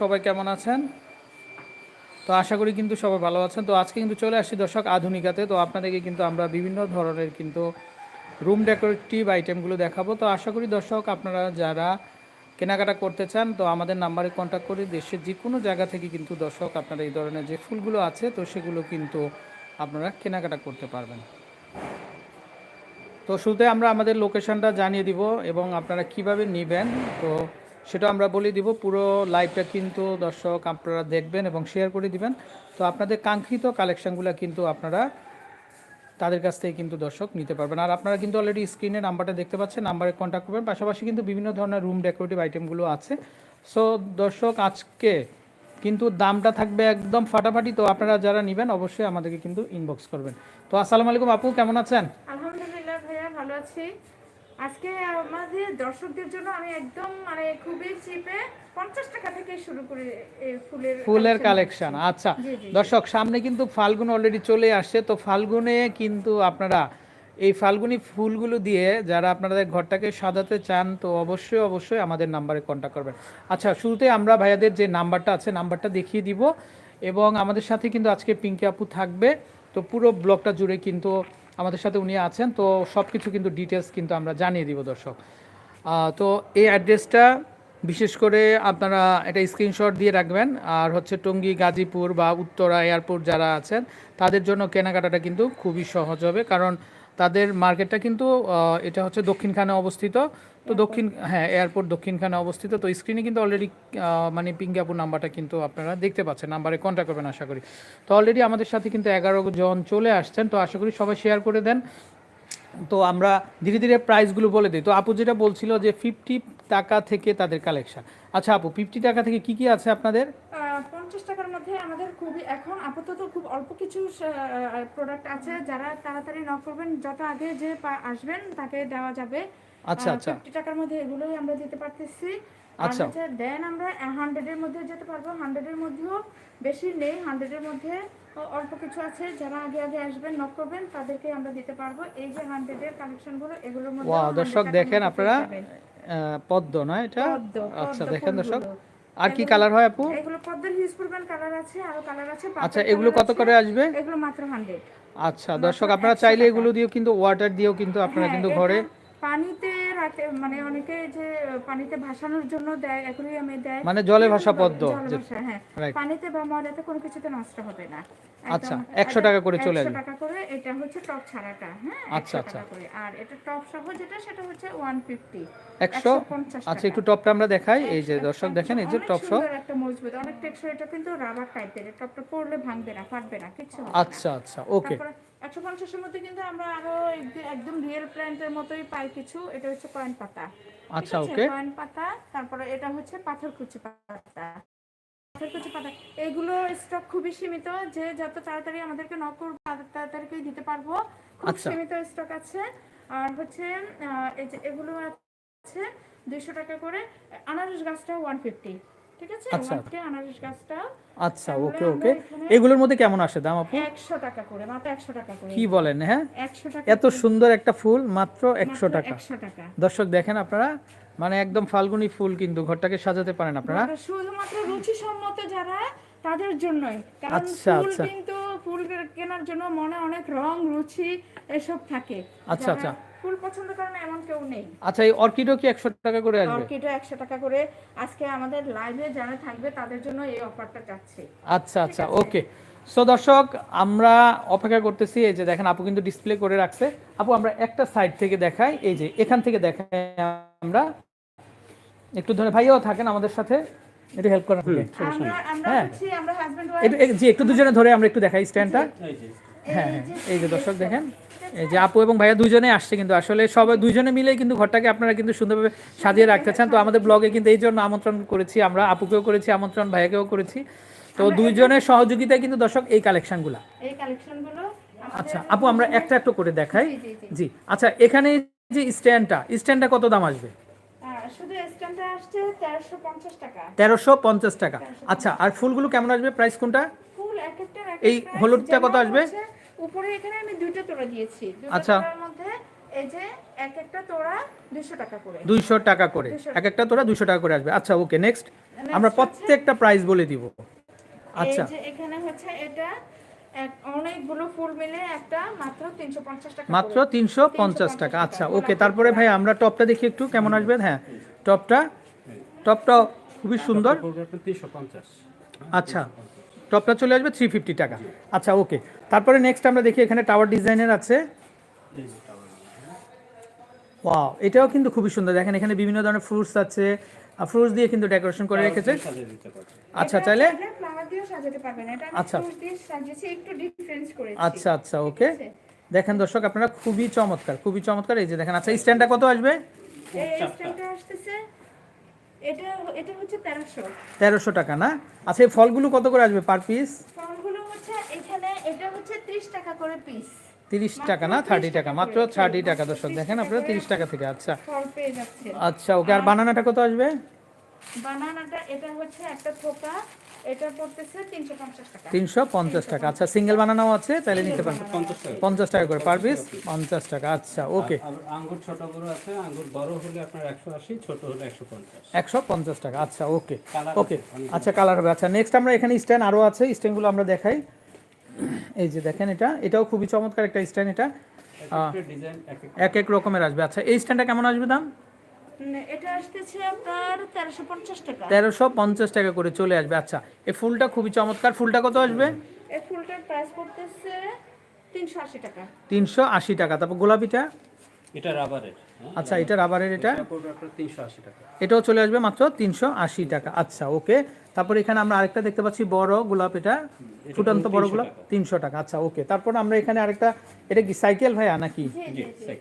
সবাই কেমন আছেন? তো আশা করি কিন্তু সবাই ভালো আছেন। তো আজকে কিন্তু চলে আসছি দর্শক আধুনিকাতে। তো আপনাদেরকে কিন্তু আমরা বিভিন্ন ধরনের কিন্তু রুম ডেকোরেটিভ আইটেমগুলো দেখাবো। তো আশা করি দর্শক আপনারা যারা কেনাকাটা করতে চান, তো আমাদের নাম্বারে কন্ট্যাক্ট করে দেশের যে কোনো জায়গা থেকে কিন্তু দর্শক আপনারা এই ধরনের যে ফুলগুলো আছে, তো সেগুলো কিন্তু আপনারা কেনাকাটা করতে পারবেন। তো শুরুতে আমরা আমাদের লোকেশনটা জানিয়ে দিব এবং আপনারা কীভাবে নেবেন, তো সেটা আমরা বলে দিব। পুরো লাইভটা কিন্তু দর্শক আপনারা দেখবেন এবং শেয়ার করে দিবেন। তো আপনাদের কাঙ্ক্ষিত কালেকশনগুলো কিন্তু আপনারা তাদের কাছ থেকে কিন্তু দর্শক নিতে পারবেন। আর আপনারা কিন্তু অলরেডি স্ক্রিনে নাম্বারটা দেখতে পাচ্ছেন নাম্বারে কন্ট্যাক্ট করবেন। পাশাপাশি কিন্তু বিভিন্ন ধরনের রুম ডেকোরেটিভ আইটেমগুলো আছে। সো দর্শক, আজকে কিন্তু দামটা থাকবে একদম ফাটাফাটি। তো আপনারা যারা নেবেন, অবশ্যই আমাদেরকে কিন্তু ইনবক্স করবেন। তো আসসালামু আলাইকুম আপু, কেমন আছেন? আলহামদুলিল্লাহ ভাইয়া, ভালো আছি। আজকে আমাদের দর্শকদের জন্য আমি একদম মানে খুবই চিপে পঞ্চাশ টাকা থেকে শুরু করে ফুলের ফুলের কালেকশন আচ্ছা। দর্শক সামনে কিন্তু ফাল্গুন অলরেডি চলে আসছে তো ফাল্গুনে কিন্তু আপনারা এই ফাল্গুনি ফুলগুলো দিয়ে যারা আপনাদের ঘরটাকে সাজাতে চান তো অবশ্যই অবশ্যই আমাদের নাম্বারে কন্ট্যাক্ট করবেন। আচ্ছা শুরুতে আমরা ভাইয়াদের যে নাম্বারটা আছে নাম্বারটা দেখিয়ে দিব। এবং আমাদের সাথে কিন্তু আজকে পিঙ্কি আপু থাকবে তো পুরো ব্লগটা জুড়ে কিন্তু আমাদের সাথে উনি আছেন, তো সব কিছু কিন্তু ডিটেলস কিন্তু আমরা জানিয়ে দিব দর্শক। তো এই অ্যাড্রেসটা বিশেষ করে আপনারা এটা স্ক্রিনশট দিয়ে রাখবেন, আর হচ্ছে টঙ্গী, গাজীপুর বা উত্তরা এয়ারপোর্ট যারা আছেন, তাদের জন্য কেনাকাটাটা কিন্তু খুবই সহজ হবে, কারণ তাদের মার্কেটটা কিন্তু এটা হচ্ছে দক্ষিণখানে অবস্থিত। তো দক্ষিণ হ্যাঁ এয়ারপোর্ট দক্ষিণখানে অবস্থিত। তো স্ক্রিনে কিন্তু অলরেডি মানে পিঙ্গাপুর নাম্বারটা কিন্তু আপনারা দেখতে পাচ্ছেন নাম্বারে কন্ট্যাক্ট করবেন আশা করি। তো অলরেডি আমাদের সাথে কিন্তু এগারো জন চলে আসছেন তো আশা করি সবাই শেয়ার করে দেন। তো আমরা ধীরে ধীরে প্রাইসগুলো বলে দিই। তো আপু যেটা বলছিল যে ফিফটি টাকা থেকে তাদের কালেকশন আচ্ছা আপু ফিফটি টাকা থেকে কি কি আছে আপনাদের? পঞ্চাশ টাকার মধ্যে আমাদের খুবই এখন আপাতত খুব অল্প কিছু প্রোডাক্ট আছে। যারা তাড়াতাড়ি নক করবেন যত আগে যে আসবেন তাকে দেওয়া যাবে। আচ্ছা, আচ্ছা। ফিফটি টাকার মধ্যে এগুলোই আমরা দিতে পারতেছি। আচ্ছা। দেন আমরা হান্ড্রেডের মধ্যে যেতে পারব। হান্ড্রেডের মধ্যেও বেশি নেই। হান্ড্রেডের মধ্যে অল্প কিছু আছে। যারা আগে আগে আসবেন নক করবেন তাদেরকে আমরা দিতে পারব। এই যে হান্ড্রেডের কালেকশনগুলো এগুলোর মধ্যে ওয়াও দর্শক দেখেন আপনারা পদ্ম নয় এটা? আচ্ছা দেখেন দর্শক। আর কি কালার হয় আপু? এগুলো পদ্মের হিউজফুল ব্যান্ড কালার আছে আর কালার আছে আচ্ছা এগুলো কত করে আসবে? এগুলো মাত্র 100 আচ্ছা দর্শক আপনারা চাইলে এগুলো দিয়েও কিন্তু ওয়াটার দিয়েও কিন্তু আপনারা কিন্তু হ্যাঁ, ঘরে এটা পানিতে রাখে মানে অনেকে যে পানিতে ভাসানোর জন্য দেয় অ্যাকুয়ারিয়ামে দেয়। মানে জলে ভাসা পদ্ম জলে যে- ভাসা, হ্যাঁ। পানিতে বা ময়লাতে কোনো কিছুতে নষ্ট হবে না। আচ্ছা, একদম- 100 টাকা করে চলে 100 টাকা করে এটা হচ্ছে টপ ছাড়াটা হ্যাঁ আচ্ছা, আচ্ছা। আর এটা টপ সহ যেটা সেটা হচ্ছে 150 একশো? 150 আচ্ছা একটু টপটা আমরা দেখাই। এই যে দর্শক দেখেন এই যে টপ সহ। একটা মজবুত অনেক টেকসই এটা কিন্তু রাবার টাইপের টপটা পড়লে ভাঙবে না ফাটবে না কিছু আচ্ছা আচ্ছা ওকে। একশো পঞ্চাশের মধ্যে কিন্তু আমরা আরও একদম রিয়েল প্ল্যান্টের মতোই পাই কিছু। এটা হচ্ছে কয়েন পাতা। আচ্ছা, okay. কয়েন পাতা তারপরে এটা হচ্ছে পাথরকুচি পাতা। পাথরকুচি পাতা এগুলো স্টক খুবই সীমিত যে যত তাড়াতাড়ি আমাদেরকে নক করবে তাড়াতাড়ি দিতে পারব। খুব আচ্ছা। সীমিত স্টক আছে। আর হচ্ছে এই যে এগুলো আছে দুইশো টাকা করে। আনারস গাছটা ওয়ান ফিফটি ঠিক আছে? আচ্ছা। আনারস গাছটা। আচ্ছা ওকে ওকে। এগুলোর মধ্যে কেমন আসে দাম আপু? একশো টাকা করে মাত্র একশো টাকা করে। কি বলেন হ্যাঁ? টাকা এত সুন্দর একটা ফুল মাত্র একশো টাকা। একশো টাকা। দর্শক দেখেন আপনারা মানে একদম ফাল্গুনি ফুল কিন্তু ঘরটাকে সাজাতে পারেন আপনারা। শুধুমাত্র রুচি সম্মত যারা তাদের জন্যই। কারণ আচ্ছা, ফুল আচ্ছা। কিন্তু ফুল কেনার জন্য মনে অনেক রং রুচি এসব থাকে। আচ্ছা, আচ্ছা। ফুল পছন্দ করে না এমন কেউ নেই। আচ্ছা এই অর্কিডও কি একশো টাকা করে আসবে? অর্কিডও একশো টাকা করে আজকে আমাদের লাইভে যারা থাকবে তাদের জন্য এই অফারটা যাচ্ছে। আচ্ছা আচ্ছা ওকে সো দর্শক আমরা অপেক্ষা করতেছি এই যে দেখেন আপু কিন্তু ডিসপ্লে করে রাখছে। আপু আমরা একটা সাইড থেকে দেখাই এই যে এখান থেকে দেখাই আমরা। একটু ধরে ভাইও থাকেন আমাদের সাথে। একটু হেল্প করেন আমাকে। আমরা আমরা হ্যাঁ। জি একটু দুজনে ধরে আমরা একটু দেখাই স্ট্যান্ডটা হ্যাঁ হ্যাঁ এই যে দর্শক দেখেন এই যে আপু এবং ভাইয়া দুজনে আসছে কিন্তু আসলে সবাই দুজনে মিলে কিন্তু ঘরটাকে আপনারা কিন্তু সুন্দরভাবে সাজিয়ে রাখতে চান তো আমাদের ব্লগে কিন্তু এই জন্য আমন্ত্রণ করেছি আমরা আপুকেও করেছি আমন্ত্রণ ভাইয়াকেও করেছি। তো দুইজনের সহযোগিতায় কিন্তু দর্শক এই কালেকশনগুলা এই কালেকশনগুলো আচ্ছা আপু আমরা একটা একটা করে দেখাই। জি আচ্ছা এখানে যে স্ট্যান্ডটা স্ট্যান্ডটা কত দাম আসবে? শুধু স্ট্যাম্পটা আসছে তেরোশো পঞ্চাশ টাকা। আচ্ছা আর ফুলগুলো কেমন আসবে প্রাইস কোনটা? ফুল এক এই হলুদটা কত আসবে? উপরে এখানে আমি দুইটা তোড়া দিয়েছি। আচ্ছা। তোড়ার মধ্যে এই যে এক একটা তোড়া দুশো টাকা করে। দুইশো টাকা করে। এক একটা টাকা করে আসবে। আচ্ছা ওকে নেক্সট। আমরা প্রত্যেকটা প্রাইস বলে দিব। আচ্ছা। এই যে এখানে হচ্ছে এটা অনেকগুলো ফুল মিলে একটা মাত্র তিনশো পঞ্চাশ টাকা মাত্র আচ্ছা ওকে তারপরে। ভাই আমরা টপটা দেখি একটু কেমন আসবে? হ্যাঁ। টপটা? টপটা খুবই সুন্দর। আচ্ছা টপটা চলে আসবে থ্রি ফিফটি টাকা। আচ্ছা ওকে তারপরে নেক্সট আমরা দেখি এখানে টাওয়ার ডিজাইনের আছে। ওয়াও এটাও কিন্তু খুবই সুন্দর। দেখেন এখানে বিভিন্ন ধরনের ফ্রুটস আছে। ফ্রুটস দিয়ে কিন্তু ডেকোরেশন করে রেখেছে। আচ্ছা চাইলে চাইলে সাজাতে পারবেন। এটা আমি আচ্ছা। দিয়ে সাজিয়েছি একটু ডিফারেন্স করেছি। আচ্ছা আচ্ছা ওকে দেখেন দর্শক আপনারা খুবই চমৎকার খুবই চমৎকার। এই যে দেখেন আচ্ছা স্ট্যান্ডটা কত আসবে? এই স্ট্যান্ডটা আসতেছে। এটা এটা হচ্ছে তেরোশো। টাকা না? আচ্ছা এই ফলগুলো কত করে আসবে পার পিস ফলগুলো হচ্ছে এখানে এটা হচ্ছে ত্রিশ টাকা করে পিস তিরিশ মাত্র টাকা না? 30 থার্টি টাকা মাত্র করে। থার্টি টাকা মাত্র দর্শক দেখেন আপনারা করে। তিরিশ টাকা থেকে আচ্ছা। ফল পেয়ে যাচ্ছে। আচ্ছা ওকে আর বানানাটা কত আসবে? বানানাটা এটা হচ্ছে একটা থোকা। এটা পড়তেছে তিনশো পঞ্চাশ টাকা। আচ্ছা সিঙ্গেল বানানাও আছে তাহলে নিতে পারেন পঞ্চাশ টাকা। পঞ্চাশ টাকা করে পার পিস? পঞ্চাশ টাকা আচ্ছা ওকে। আঙ্গুর ছোট বড় আছে আঙ্গুর বড় হলে আপনার একশো আশি ছোট হলে একশো পঞ্চাশ। একশো পঞ্চাশ টাকা আচ্ছা ওকে। ওকে আচ্ছা কালার হবে। আচ্ছা নেক্সট আমরা এখানে স্ট্যান্ড আরও আছে স্ট্যান্ডগুলো আমরা দেখাই। এই যে দেখেন এটা এটাও খুবই চমৎকার একটা স্ট্যান্ড এটা। এক এক রকমের আসবে। আচ্ছা এই স্ট্যান্ডটা কেমন আসবে দাম? এটা আসতেছে আপনার তেরোশো পঞ্চাশ টাকা। করে চলে আসবে। আচ্ছা এই ফুলটা খুবই চমৎকার। ফুলটা কত আসবে? এই ফুলটার প্রাইস পড়তেছে তিনশো আশি টাকা। তিনশো আশি টাকা। তারপর গোলাপিটা? এটা রাবারের আচ্ছা এটা রাবারের এটা? এটাও চলে আসবে মাত্র তিনশো আশি টাকা। আচ্ছা ওকে। তারপর এখানে আমরা আরেকটা দেখতে পাচ্ছি বড় গোলাপ এটা। ফুটন্ত বড় গোলাপ তিনশো টাকা। আচ্ছা ওকে। তারপর আমরা এখানে আরেকটা এটা কি সাইকেল ভাইয়া নাকি?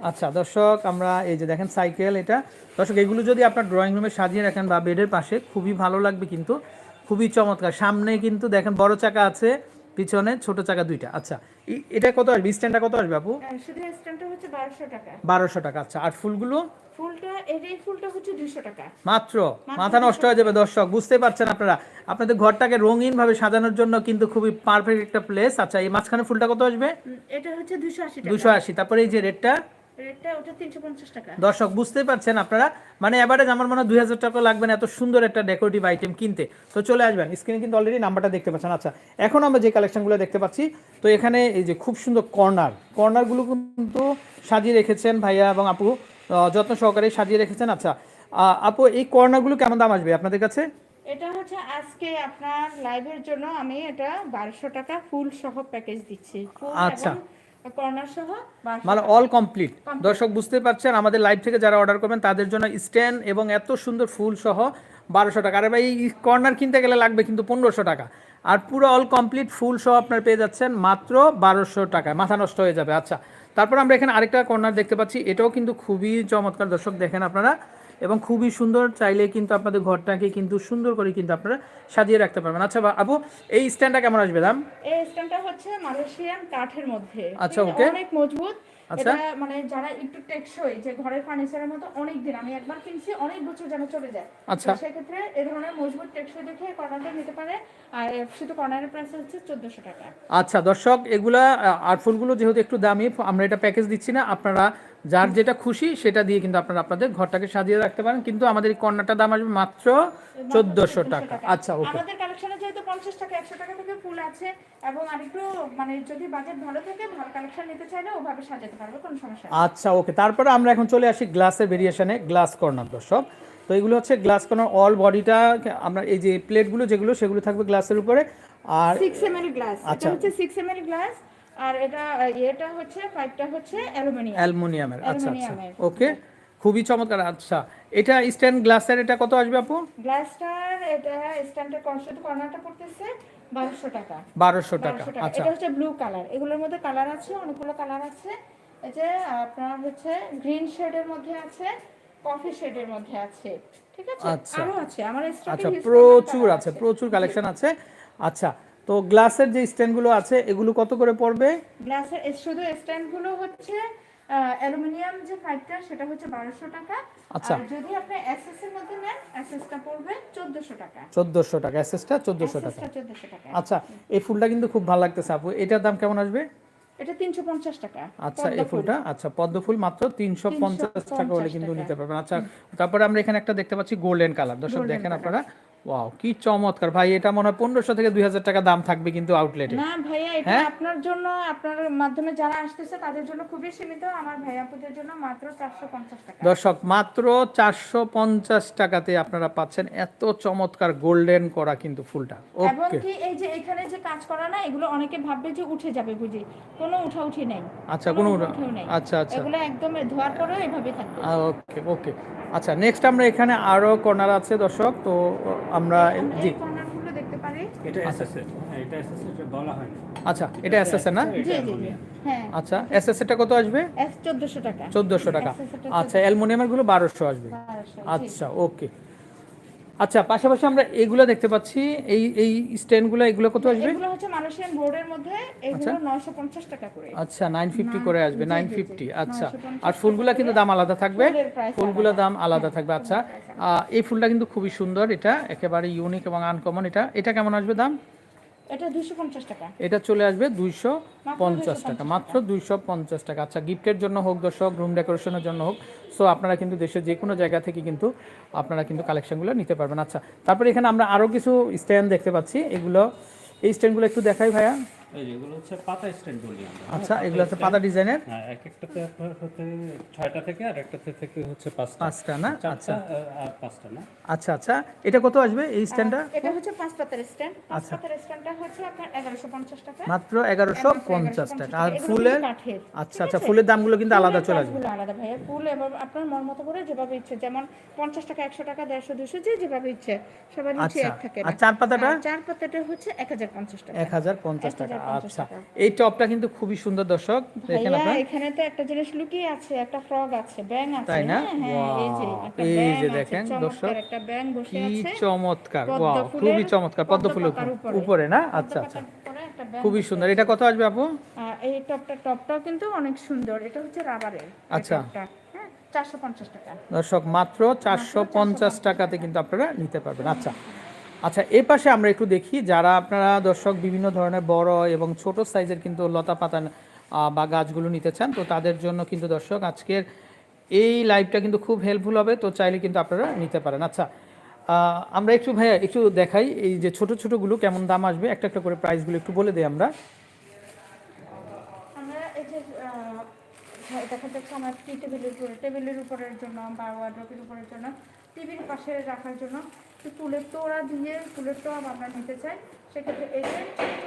আচ্ছা দর্শক আমরা এই যে দেখেন সাইকেল এটা। দর্শক এগুলো যদি আপনার ড্রয়িং রুমে সাজিয়ে রাখেন বা বেডের পাশে খুবই ভালো লাগবে কিন্তু। খুবই চমৎকার। সামনে কিন্তু দেখেন বড় চাকা আছে। পিছনে ছোট চাকা দুইটা। আচ্ছা এটা কত আসবে? স্ট্যান্ডটা কত আসবে আপু? শুধু স্ট্যান্ডটা হচ্ছে 1200 টাকা। 1200 টাকা আচ্ছা। আর ফুলগুলো? ফুলটা এর এই ফুলটা হচ্ছে 200 টাকা। মাত্র? মাথা নষ্ট হয়ে যাবে দর্শক। বুঝতে পারছেন আপনারা। আপনাদের ঘরটাকে রঙিন ভাবে সাজানোর জন্য কিন্তু খুবই পারফেক্ট একটা প্লেস আচ্ছা এই মাঝখানে ফুলটা কত আসবে? এটা হচ্ছে দুশো আশি টাকা। দুশো আশি। তারপরে এই যে রেটটা দর্শক বুঝতে পারছেন আপনারা? মানে এভারেজ আমার মনে হয় দুই হাজার টাকা লাগবে না এত সুন্দর একটা ডেকোরেটিভ আইটেম কিনতে। তো চলে আসবেন স্ক্রিনে কিন্তু অলরেডি নাম্বারটা দেখতে পাচ্ছেন। আচ্ছা এখন আমরা যে কালেকশনগুলো দেখতে পাচ্ছি তো এখানে এই যে খুব সুন্দর কর্নার কর্নারগুলো কিন্তু সাজিয়ে রেখেছেন ভাইয়া এবং আপু যত্ন সহকারে সাজিয়ে রেখেছেন। আচ্ছা আপু এই কর্নারগুলো কেমন দাম আসবে আপনাদের কাছে? এটা হচ্ছে আজকে আপনার লাইভের জন্য আমি এটা বারোশো টাকা ফুল সহ প্যাকেজ দিচ্ছি। আচ্ছা। এবং কর্নার সহ মানে। অল কমপ্লিট দর্শক বুঝতে পারছেন আমাদের লাইভ থেকে যারা অর্ডার করবেন তাদের জন্য স্ট্যান্ড এবং এত সুন্দর ফুল সহ বারোশো টাকা। আর ভাই এই কর্নার কিনতে গেলে লাগবে কিন্তু পনেরোশো টাকা। আর পুরো অল কমপ্লিট ফুল সহ আপনার পেয়ে যাচ্ছেন মাত্র বারোশো টাকায় মাথা নষ্ট হয়ে যাবে আচ্ছা। তারপর আমরা এখানে আরেকটা কর্নার দেখতে পাচ্ছি এটাও কিন্তু খুবই চমৎকার। দর্শক দেখেন আপনারা এবং খুবই সুন্দর চাইলে কিন্তু আপনাদের ঘরটাকে কিন্তু সুন্দর করে কিন্তু আপনারা সাজিয়ে রাখতে পারবেন। আচ্ছা আপু এই স্ট্যান্ডটা কেমন আসবে দাম? এই স্ট্যান্ডটা হচ্ছে মালয়েশিয়ান কাঠের মধ্যে। আচ্ছা, ওকে। অনেক মজবুত। আচ্ছা। এটা মানে যারা একটু টেকসই যে ঘরের ফার্নিচারের মতো অনেক দিন আমি একবার কিনছি অনেক বছর যেন চলে যায়। আচ্ছা। সেক্ষেত্রে এ ধরনের মজবুত টেকসই দেখে কর্নারটা নিতে পারে। আর শুধু কর্নারের প্রাইস হচ্ছে চোদ্দশো টাকা। আচ্ছা দর্শক এগুলা আর ফুলগুলো যেহেতু একটু দামি আমরা এটা প্যাকেজ দিচ্ছি না আপনারা যার যেটা খুশি সেটা দিয়ে কিন্তু আপনারা আপনাদের ঘরটাকে সাজিয়ে রাখতে পারেন। কিন্তু আমাদের এই কর্নারটার দাম আসবে মাত্র চোদ্দশো টাকা। আচ্ছা ওকে। আমাদের কালেকশনে যেহেতু পঞ্চাশ টাকা একশো টাকা থেকে ফুল আছে এবং আরেকটু মানে যদি বাজেট ভালো থাকে ভালো কালেকশন নিতে চাইলে ওভাবে সাজাতে পারবে কোনো সমস্যা নেই। আচ্ছা ওকে। তারপরে আমরা এখন চলে আসি গ্লাসের ভেরিয়েশনে গ্লাস কর্নার দর্শক। তো এগুলো হচ্ছে গ্লাস কর্নার অল বডিটা আমরা এই যে প্লেটগুলো যেগুলো সেগুলো থাকবে গ্লাসের উপরে। আর সিক্স এম এল গ্লাস এটা আচ্ছা। হচ্ছে সিক্স এম এল গ্লাস আর এটা এটা হচ্ছে পাইপটা হচ্ছে অ্যালুমিনিয়াম। অ্যালুমিনিয়ামের আচ্ছা আচ্ছা। ওকে খুবই চমৎকার আচ্ছা। এটা স্ট্যান্ড গ্লাসের এটা কত আসবে আপু? গ্লাসটার এটা স্ট্যান্ডার্ড কনস্ট্যান্ট কর্নারটা পড়তেছে বারোশো টাকা। বারোশো টাকা আচ্ছা। এটা হচ্ছে ব্লু কালার। এগুলোর মধ্যে কালার আছে অনেকগুলো কালার আছে। এই যে আপনার হচ্ছে গ্রিন শেডের মধ্যে আছে কফি শেডের মধ্যে আছে। ঠিক আছে? আচ্ছা। আরও আছে। আমার আচ্ছা প্রচুর আছে প্রচুর কালেকশন আছে। আচ্ছা তো গ্লাসের যে স্ট্যান্ডগুলো আছে এগুলো কত করে পড়বে? গ্লাসের শুধু স্ট্যান্ডগুলো হচ্ছে অ্যালুমিনিয়াম যে পাইপটা সেটা হচ্ছে বারোশো টাকা। আচ্ছা। আর যদি আপনি এসএস এর মধ্যে নেন এসএসটা পড়বে চোদ্দশো টাকা। চোদ্দোশো টাকা এসএসটা চোদ্দোশো টাকা। এসএসটা চোদ্দশো টাকা। আচ্ছা এই ফুলটা কিন্তু খুব ভালো লাগতেছে আপু। এটার দাম কেমন আসবে? এটা তিনশো পঞ্চাশ টাকা। আচ্ছা এই ফুলটা? আচ্ছা পদ্ম ফুল মাত্র তিনশো পঞ্চাশ টাকা হলে কিন্তু নিতে পারবেন। আচ্ছা তারপরে আমরা এখানে একটা দেখতে পাচ্ছি গোল্ডেন কালার দর্শক দেখেন আপনারা। ওয়াও কি চমৎকার। ভাই এটা মনে হয় পনেরোশো থেকে দুই হাজার টাকা দাম থাকবে কিন্তু আউটলেটে না ভাইয়া এটা হ্যাঁ? আপনার জন্য আপনার মাধ্যমে যারা আসতেছে তাদের জন্য খুবই সীমিত। আমার ভাইয়াপুদের জন্য মাত্র চারশো পঞ্চাশ টাকা। দর্শক মাত্র চারশো পঞ্চাশ টাকাতে আপনারা পাচ্ছেন এত চমৎকার গোল্ডেন করা কিন্তু ফুলটা। এবং কি এই যে এখানে যে কাজ করা না এগুলো অনেকে ভাববে যে উঠে যাবে বুঝি। কোনো উঠা উঠি নেই। আচ্ছা কোনো নেই। আচ্ছা আচ্ছা। এগুলো একদম ধোয়ার পরেও এভাবে থাকবে। ওকে ওকে আচ্ছা নেক্সট আমরা এখানে আরও কর্নার আছে দর্শক। তো আমরা জি। এটা হ্যাঁ এটা বলা হয় আচ্ছা এটা না? জি জি। হ্যাঁ। আচ্ছা কত আসবে? এস চোদ্দশো টাকা। চোদ্দোশো টাকা। আচ্ছা অ্যালুমিনিয়ামেরগুলো বারোশো আসবে। 1200, জি। আচ্ছা ওকে। আচ্ছা পাশাপাশি আমরা এগুলো দেখতে পাচ্ছি। এই এই স্ট্যান্ডগুলো এগুলো কত আসবে? এগুলো হচ্ছে মালয়েশিয়ান বোর্ডের মধ্যে এগুলো নয়শো পঞ্চাশ টাকা করে। আচ্ছা নাইন ফিফটি করে আসবে জি, জি, নাইন জি। ফিফটি আচ্ছা আর ফুলগুলো কিন্তু দাম আলাদা থাকবে। ফুলগুলো দাম আলাদা থাকবে আচ্ছা। এই ফুলটা কিন্তু খুবই সুন্দর এটা একেবারে ইউনিক এবং আনকমন এটা এটা কেমন আসবে দাম? এটা দুশো পঞ্চাশ টাকা। এটা চলে আসবে 250 টাকা মাত্র দুইশো পঞ্চাশ টাকা। আচ্ছা গিফটের জন্য হোক দর্শক রুম ডেকোরেশনের জন্য হোক সো আপনারা কিন্তু দেশের যে কোনো জায়গা থেকে কিন্তু আপনারা কিন্তু কালেকশনগুলো নিতে পারবেন। আচ্ছা তারপরে এখানে আমরা আরও কিছু স্ট্যান্ড দেখতে পাচ্ছি। এগুলো এই স্ট্যান্ডগুলো একটু দেখাই ভাইয়া। এই যেগুলো হচ্ছে পাতা স্ট্যান্ড বলি আমরা। আচ্ছা এগুলো হচ্ছে পাতা ডিজাইনের? হ্যাঁ এক একটাতে আপনার হচ্ছে ছয়টা থেকে আর একটাতে থেকে হচ্ছে পাঁচটা। পাঁচটা না? আচ্ছা। আর পাঁচটা না। আচ্ছা আচ্ছা এটা কত আসবে এই স্ট্যান্ডটা? এটা হচ্ছে পাঁচ পাতার স্ট্যান্ড। পাঁচ আচ্ছা। পাতার স্ট্যান্ডটা হচ্ছে আপনার এগারোশো পঞ্চাশ টাকা। মাত্র এগারোশো পঞ্চাশ টাকা। আর ফুলের? আচ্ছা আচ্ছা ফুলের দামগুলো কিন্তু আলাদা চলে আসবে। আলাদা ভাইয়া। ফুল এবং আপনার মন মতো করে যেভাবে ইচ্ছে যেমন পঞ্চাশ টাকা একশো টাকা দেড়শো দুশো যে যেভাবে ইচ্ছে সবার আচ্ছা। এক থাকে আর চার পাতাটা? চার পাতাটা হচ্ছে এক হাজার পঞ্চাশ টাকা। এক হাজার পঞ্চাশ টাকা। 1050 আচ্ছা। এই টপটা কিন্তু খুবই সুন্দর দর্শক। দেখেন আপনার। এখানে তো একটা জিনিস লুকিয়ে আছে একটা ফ্রগ আছে ব্যাং আছে তাই না? হ্যাঁ, হ্যাঁ, এই যে এই যে দেখেন, দর্শক, একটা ব্যাং বসে কি চমৎকার ওয়াও খুবই চমৎকার উপর- না? আচ্ছা আচ্ছা। খুবই সুন্দর। এটা কত আসবে আপু? এই টপটা টপটাও কিন্তু অনেক সুন্দর। এটা হচ্ছে রাবারের আচ্ছা। হ্যাঁ চারশো পঞ্চাশ টাকা। দর্শক মাত্র চারশো পঞ্চাশ টাকাতে কিন্তু আপনারা নিতে পারবেন। আচ্ছা আচ্ছা এ পাশে আমরা একটু দেখি যারা আপনারা দর্শক বিভিন্ন ধরনের বড় এবং ছোট সাইজের কিন্তু লতা পাতা বা গাছগুলো নিতে চান, তো তাদের জন্য কিন্তু দর্শক আজকের এই লাইভটা কিন্তু খুব হেল্পফুল হবে, তো চাইলে কিন্তু আপনারা নিতে পারেন। আচ্ছা আমরা একটু ভাইয়া একটু দেখাই এই যে ছোট ছোটগুলো কেমন দাম আসবে, একটা একটা করে প্রাইসগুলো একটু বলে দিই আমরা। দেখা যাচ্ছে আমার টেবিলের উপরে টেবিলের উপরের জন্য, বা ওয়ার্ড্রপের উপরের জন্য টিভির পাশে রাখার জন্য। একটু ফুলের তোড়া দিয়ে ফুলের তোড়া আমরা নিতে চাই। সেক্ষেত্রে এই যে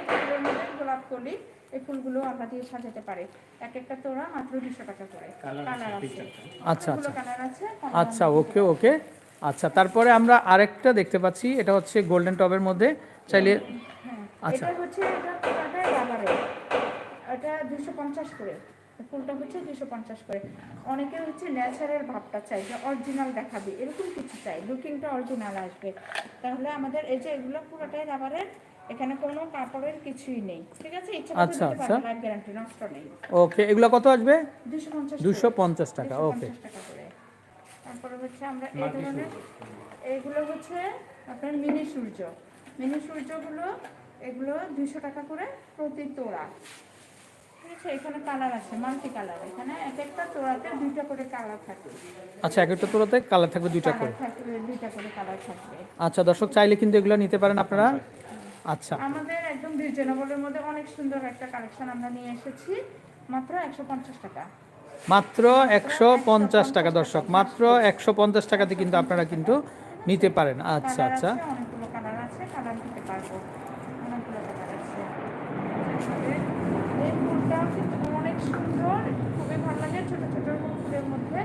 ফুলের মধ্যে গোলাপ কলি এই ফুলগুলো আমরা দিয়ে সাজাতে পারি। এক একটা তোড়া মাত্র দুশো টাকা করে। কালার আছে আচ্ছা আচ্ছা। কালার আছে আচ্ছা ওকে ওকে। আচ্ছা তারপরে আমরা আরেকটা দেখতে পাচ্ছি। এটা হচ্ছে গোল্ডেন টবের মধ্যে। চাইলে হ্যাঁ আচ্ছা। এটা হচ্ছে এটা রাবারের এটা দুশো পঞ্চাশ করে। ফুলটা হচ্ছে? দুশো পঞ্চাশ করে। অনেকে হচ্ছে ন্যাচারাল ভাবটা চাই যে অরিজিনাল দেখাবে এরকম কিছু চাই লুকিংটা অরিজিনাল আসবে। তাহলে আমাদের এই যে এগুলো পুরোটাই রাবারের এখানে কোনো কাপড়ের কিছুই নেই। ঠিক আছে? ইচ্ছা আচ্ছা, আচ্ছা। গ্যারান্টি নষ্ট নেই। ওকে এগুলো কত আসবে? দুশো পঞ্চাশ দুশো পঞ্চাশ টাকা ওকে তারপরে হচ্ছে আমরা এই ধরনের এগুলো হচ্ছে আপনার মিনি সূর্য। মিনি সূর্যগুলো এগুলো দুইশো টাকা করে প্রতি তোড়া। ঠিক এখানে কালার আছে মাল্টি কালার এখানে এক একটা তোড়াতে দুইটা করে কালার থাকে। আচ্ছা এক একটা তোলাতে কালার থাকবে দুইটা করে? দুইটা করে কালার থাকবে। আচ্ছা দর্শক চাইলে কিন্তু এগুলো নিতে পারেন আপনারা। আচ্ছা। আমাদের একদম রিজনেবলের মধ্যে অনেক সুন্দর একটা কালেকশন আমরা নিয়ে এসেছি। মাত্র একশো পঞ্চাশ টাকা। মাত্র একশো পঞ্চাশ টাকা দর্শক। মাত্র একশো পঞ্চাশ টাকাতে কিন্তু আপনারা কিন্তু নিতে পারেন। আচ্ছা আচ্ছা আছে অনেকগুলো কালার আছে কালার দিতে পারব অনেকগুলো কালার আছে আমাদের এই ফুলটাও কিন্তু অনেক সুন্দর খুবই ভালো লাগে ছোট ছোট ফুলের মধ্যে।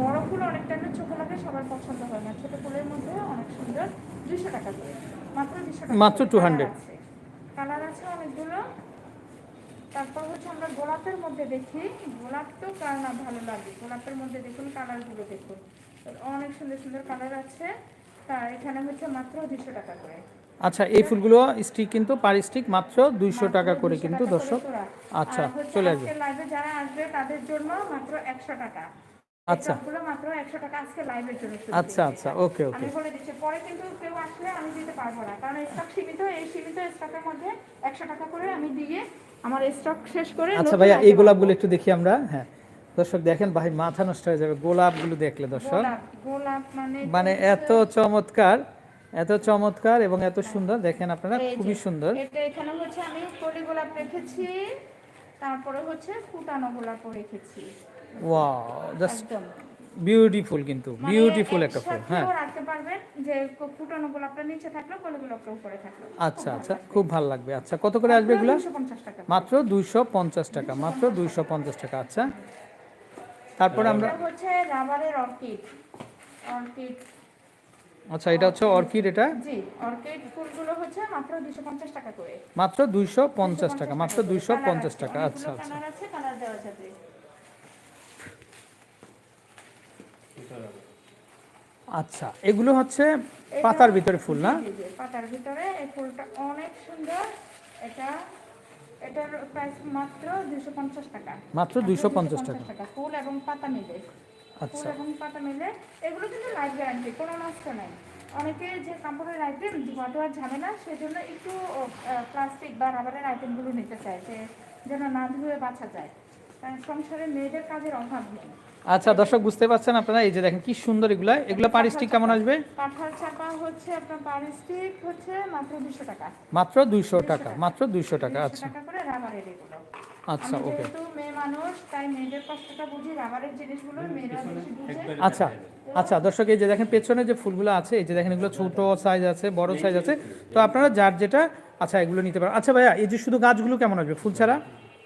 বড় ফুল অনেক টাইমে ছোট লাগে সবার পছন্দ হয় না। ছোট ফুলের মধ্যে অনেক সুন্দর দুশো টাকা করে। মাত্র দুশো টাকা মাত্র 200 কালার আছে। অনেকগুলো। তারপর হচ্ছে আমরা গোলাপের মধ্যে দেখি। গোলাপ তো কার না ভালো লাগে? গোলাপের মধ্যে দেখুন কালারগুলো দেখুন। অনেক সুন্দর সুন্দর কালার আছে। তা এখানে হচ্ছে মাত্র দুশো টাকা করে। আচ্ছা এই ফুলগুলো স্টিক কিন্তু পার স্টিক মাত্র দুইশো টাকা করে কিন্তু দর্শক। আচ্ছা চলে আসবে। লাইভে যারা আসবে তাদের জন্য মাত্র একশো টাকা। আচ্ছা। মাত্র একশো টাকা আজকে লাইভের জন্য আচ্ছা আচ্ছা ওকে ওকে। আমি বলে দিচ্ছি পরে কিন্তু কেউ আসলে আমি দিতে পারব না। কারণ স্টক সীমিত এই সীমিত স্টকের মধ্যে একশো টাকা করে আমি দিয়ে আমার স্টক শেষ করে আচ্ছা ভাইয়া এই গোলাপগুলো একটু দেখি আমরা। হ্যাঁ দর্শক দেখেন ভাই মাথা নষ্ট হয়ে যাবে। গোলাপগুলো দেখলে দর্শক। গোলাপ মানে মানে এত চমৎকার। এত চমৎকার এবং এত সুন্দর। দেখেন আপনারা খুবই সুন্দর। এটা এখানে হচ্ছে আমি কলি গোলাপ রেখেছি তারপরে হচ্ছে ফুটানো গোলাপও রেখেছি। ওয়াও জাস্ট বিউটিফুল কিন্তু মানে বিউটিফুল একটা ফুল হ্যাঁ। রাখতে পারবেন যে ফুটানো গোলাপটা নিচে থাকল কলি গোলাপটা উপরে থাকল। আচ্ছা আচ্ছা খুব ভালো লাগবে। আচ্ছা কত করে আসবে এগুলো? দুশো পঞ্চাশ টাকা মাত্র দুইশো পঞ্চাশ টাকা মাত্র দুইশো পঞ্চাশ টাকা। আচ্ছা। তারপরে আমরা হচ্ছে রাবারের অর্কিড। অর্কিড আচ্ছা এটা হচ্ছে অর্কিড এটা? জি অর্কিড ফুলগুলো হচ্ছে মাত্র দুশো পঞ্চাশ টাকা করে। মাত্র দুইশো পঞ্চাশ টাকা মাত্র করে। দুইশো কালার পঞ্চাশ আছে, টাকা আচ্ছা আচ্ছা। কালার আছে কালার দেওয়া যাবে। আচ্ছা এগুলো হচ্ছে পাতার ভিতরে ফুল না? পাতার ভিতরে এই ফুলটা অনেক সুন্দর। এটা এটার প্রাইস মাত্র দুশো পঞ্চাশ টাকা। মাত্র দুইশো পঞ্চাশ টাকা। টাকা ফুল এবং পাতা মিলে। আচ্ছা। এবং পাতা মিলে। এগুলো কিন্তু লাইফ গ্যারান্টি কোনো নষ্ট নাই। অনেকে যে কাপড়ের আইটেম ধোয়াটোয়ার ঝামেলা, সেজন্য একটু প্লাস্টিক বা রাবারের আইটেমগুলো নিতে চায়, যে যেন না ধুয়ে বাঁচা যায়। কারণ সংসারে মেয়েদের কাজের অভাব নেই। আচ্ছা দর্শক বুঝতে পারছেন আপনারা? এই যে দেখেন কি সুন্দর এগুলা। এগুলা পারিস্টিক কেমন আসবে? কাঁঠাল চাপা হচ্ছে আপনার পারিস্টিক হচ্ছে মাত্র দুশো টাকা। মাত্র দুইশো টাকা মাত্র দুইশো টাকা আচ্ছা। টাকা করে রাবারের এগুলো। আচ্ছা ওকে। যেহেতু মেয়ে মানুষ তাই মেয়েদের কষ্টটা বুঝি রাবারের জিনিসগুলো মেয়েরা বেশি বুঝে। আচ্ছা আচ্ছা দর্শক এই যে দেখেন পেছনে যে ফুলগুলো আছে এই যে দেখেন এগুলো ছোট সাইজ আছে বড় সাইজ আছে। তো আপনারা যার যেটা আচ্ছা এগুলো নিতে পারেন। আচ্ছা ভাইয়া এই যে শুধু গাছগুলো কেমন আসবে? ফুল ছাড়া?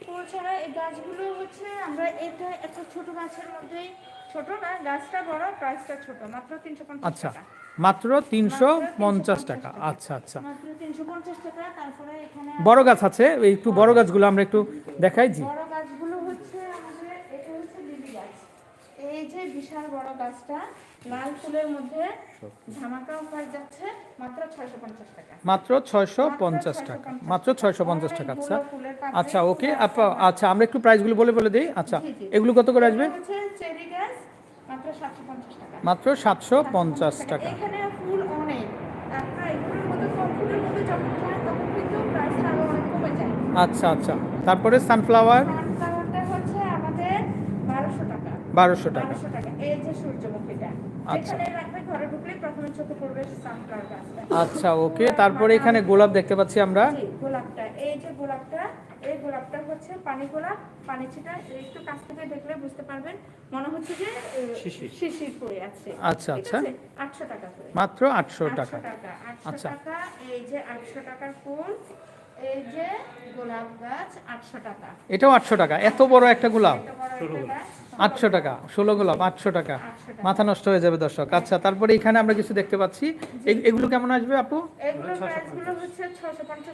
ফুল ছাড়া এই গাছগুলো হচ্ছে আমরা এটা এত ছোট গাছের মধ্যেই ছোট না গাছটা বড় প্রাইসটা ছোট মাত্র তিনশো পঞ্চাশ আচ্ছা টাকা। মাত্র তিনশো পঞ্চাশ টাকা। আচ্ছা আচ্ছা। মাত্র তিনশো পঞ্চাশ টাকা তারপরে এখানে বড় গাছ আছে একটু বড় গাছগুলো আমরা একটু দেখাই জি। বড় গাছগুলো হচ্ছে আমাদের এটা হচ্ছে লিলি গাছ। এই যে বিশাল বড় গাছটা লাল ফুলের মধ্যে ধামাকা অফার যাচ্ছে মাত্র ছয়শো পঞ্চাশ টাকা। মাত্র ছয়শো পঞ্চাশ টাকা। মাত্র ছয়শো পঞ্চাশ টাকা আচ্ছা। আচ্ছা ওকে আপা আচ্ছা আমরা একটু প্রাইসগুলো বলে বলে দিই। আচ্ছা। এগুলো কত করে আসবে? চেরি গাছ মাত্র সাতশো পঞ্চাশ টাকা। মাত্র সাতশো পঞ্চাশ টাকা। এখানে ফুল অনেক। আপনার এগুলোর মধ্যে কম ফুলের মধ্যে যখন যায় তখন কিন্তু প্রাইসটা অনেক কমে যায়। আচ্ছা আচ্ছা। তারপরে সানফ্লাওয়ার সানফ্লাওয়ারটা হচ্ছে আমাদের বারোশো টাকা। টাকা। এই যে সূর্যমুখীটা। আচ্ছা। আচ্ছা ওকে তারপরে এখানে গোলাপ দেখতে পাচ্ছি আমরা গোলাপটা এই যে গোলাপটা এই গোলাপটা হচ্ছে পানি গোলাপ পানি ছিটা একটু কাছ থেকে দেখলে বুঝতে পারবেন মনে হচ্ছে যে শিশির। পড়ে আছে আচ্ছা, আচ্ছা। আছে? আটশো টাকা মাত্র আটশো টাকা 800 টাকা আচ্ছা। টাকা এই যে আটশো টাকার ফুল এই যে গোলাপ গাছ আটশো টাকা। এটাও আটশো টাকা। এত বড় একটা গোলাপ। আটশো টাকা ষোলো গোলাপ আটশো টাকা। মাথা নষ্ট হয়ে যাবে দর্শক। আচ্ছা তারপরে এখানে আমরা কিছু দেখতে পাচ্ছি। এ- এগুলো কেমন আসবে আপু?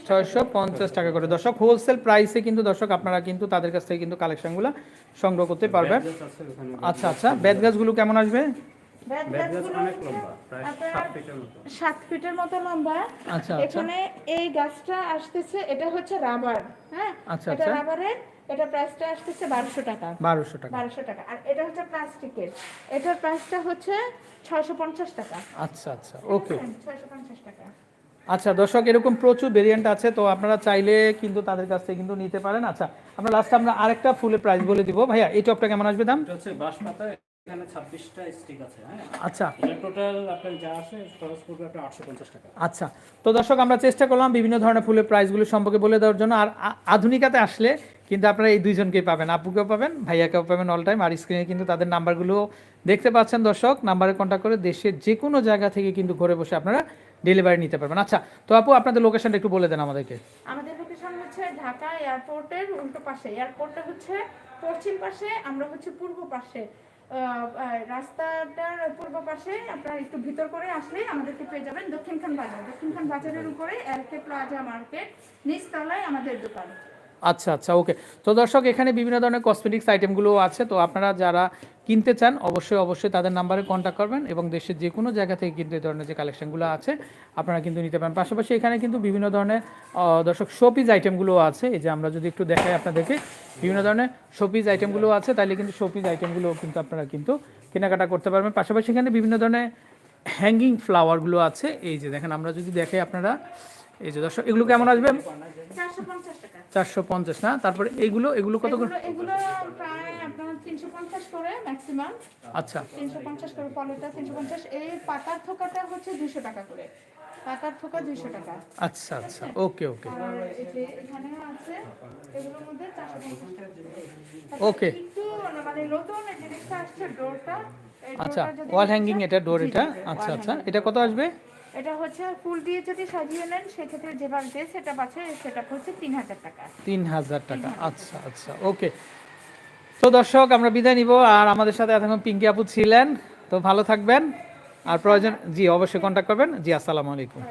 ছয়শো পঞ্চাশ। টাকা। করে। দর্শক হোলসেল প্রাইসে কিন্তু দর্শক আপনারা কিন্তু তাদের কাছ থেকে কিন্তু কালেকশনগুলো সংগ্রহ করতে পারবেন। আচ্ছা আচ্ছা। বেদ গাছগুলো কেমন আসবে? ব্যাট ব্যাট গাছ গাছগুলো অনেক হচ্ছে লম্বা প্রায় আপনার সাত ফিটের মতো। সাত ফিটের মতো লম্বা। এখানে এই গাছটা আসতেছে এটা হচ্ছে রাবার হ্যাঁ? এটা। রাবারের এটা প্রাইসটা আসতেছে বারোশো টাকা। বারোশো টাকা। বারোশো টাকা। আর এটা হচ্ছে প্লাস্টিকের। এটার প্রাইসটা হচ্ছে ছয়শো পঞ্চাশ টাকা। আচ্ছা আচ্ছা। ওকে। ছয়শো পঞ্চাশ টাকা। আচ্ছা দর্শক এরকম প্রচুর ভেরিয়েন্ট আছে তো আপনারা চাইলে কিন্তু তাদের কাছ থেকে কিন্তু নিতে পারেন। আচ্ছা আমরা লাস্টে আমরা আরেকটা ফুলের প্রাইস বলে দিব। ভাইয়া এই টপটা কেমন আসবে দাম? হচ্ছে এখানে ছাব্বিশটা স্টিক আছে হ্যাঁ? আচ্ছা। টোটাল আপনার যা আসে খরচ পড়বে আপনার আটশো পঞ্চাশ টাকা। আচ্ছা। তো দর্শক আমরা চেষ্টা করলাম বিভিন্ন ধরনের ফুলের প্রাইসগুলো সম্পর্কে বলে দেওয়ার জন্য। আর আধুনিকাতে আসলে কিন্তু আপনারা এই দুইজনকেই পাবেন। আপুকেও পাবেন ভাইয়াকেও পাবেন অল টাইম আর স্ক্রিনে কিন্তু তাদের নাম্বারগুলো দেখতে পাচ্ছেন দর্শক। নাম্বারে কন্ট্যাক্ট করে দেশের যে কোনো জায়গা থেকে কিন্তু ঘরে বসে আপনারা ডেলিভারি নিতে পারবেন। আচ্ছা তো আপু আপনাদের লোকেশনটা একটু বলে দেন আমাদেরকে। আমাদের লোকেশন হচ্ছে ঢাকা এয়ারপোর্টের উল্টো পাশে। এয়ারপোর্টটা হচ্ছে পশ্চিম পাশে আমরা হচ্ছে পূর্ব পাশে। রাস্তাটার পূর্ব পাশে আপনারা একটু ভিতর করে আসলে আমাদেরকে পেয়ে যাবেন দক্ষিণখান বাজার। দক্ষিণখান বাজারের উপরে এলকে প্লাজা মার্কেট নিচতলায় আমাদের দোকান। আচ্ছা আচ্ছা ওকে। তো দর্শক, এখানে বিভিন্ন ধরনের কসমেটিক্স আইটেমগুলো আছে। তো আপনারা যারা কিনতে চান, অবশ্যই অবশ্যই তাদের নাম্বারে কন্ট্যাক্ট করবেন এবং দেশের যে কোনো জায়গা থেকে কিন্তু এই ধরনের যে কালেকশনগুলো আছে, আপনারা কিন্তু নিতে পারেন। পাশাপাশি এখানে কিন্তু বিভিন্ন ধরনের দর্শক শোপিস আইটেমগুলো আছে। এই যে আমরা যদি একটু দেখাই আপনাদেরকে, বিভিন্ন ধরনের শোপিস আইটেমগুলো আছে তাহলে কিন্তু শোপিস আইটেমগুলো কিন্তু আপনারা কিন্তু কেনাকাটা করতে পারবেন। পাশাপাশি এখানে বিভিন্ন ধরনের হ্যাঙ্গিং ফ্লাওয়ারগুলো আছে। এই যে দেখেন, আমরা যদি দেখাই আপনারা, এই যে দর্শক, এগুলো কেমন আসবে? চারশো পঞ্চাশ না? তারপরে এইগুলো এগুলো কত করে? এগুলো এগুলো প্রায় আপনার তিনশো পঞ্চাশ করে ম্যাক্সিমাম। আচ্ছা। তিনশো পঞ্চাশ করে পলেটা তিনশো পঞ্চাশ। এই পাতার থোকাটা হচ্ছে দুশো টাকা করে। পাতার থোকা দুশো টাকা। আচ্ছা আচ্ছা। ওকে ওকে। যে এখানে আছে এগুলোর মধ্যে চারশো পঞ্চাশ টাকা একটু মানে নতুন জিনিসটা আসছে ডোরটা। আচ্ছা ওয়াল হ্যাঙ্গিং এটা ডোর এটা? আচ্ছা আচ্ছা। এটা কত আসবে? এটা হচ্ছে ফুল দিয়ে যদি সাজিয়ে নেন সেক্ষেত্রে যে বাড়িতে সেটা আছে সেটা হচ্ছে তিন হাজার টাকা। তিন হাজার টাকা। আচ্ছা আচ্ছা ওকে তো দর্শক আমরা বিদায় নিব। আর আমাদের সাথে এতক্ষণ পিঙ্কি আপু ছিলেন। তো ভালো থাকবেন। আর প্রয়োজন জি অবশ্যই কন্ট্যাক্ট করবেন। জি আসসালামু আলাইকুম।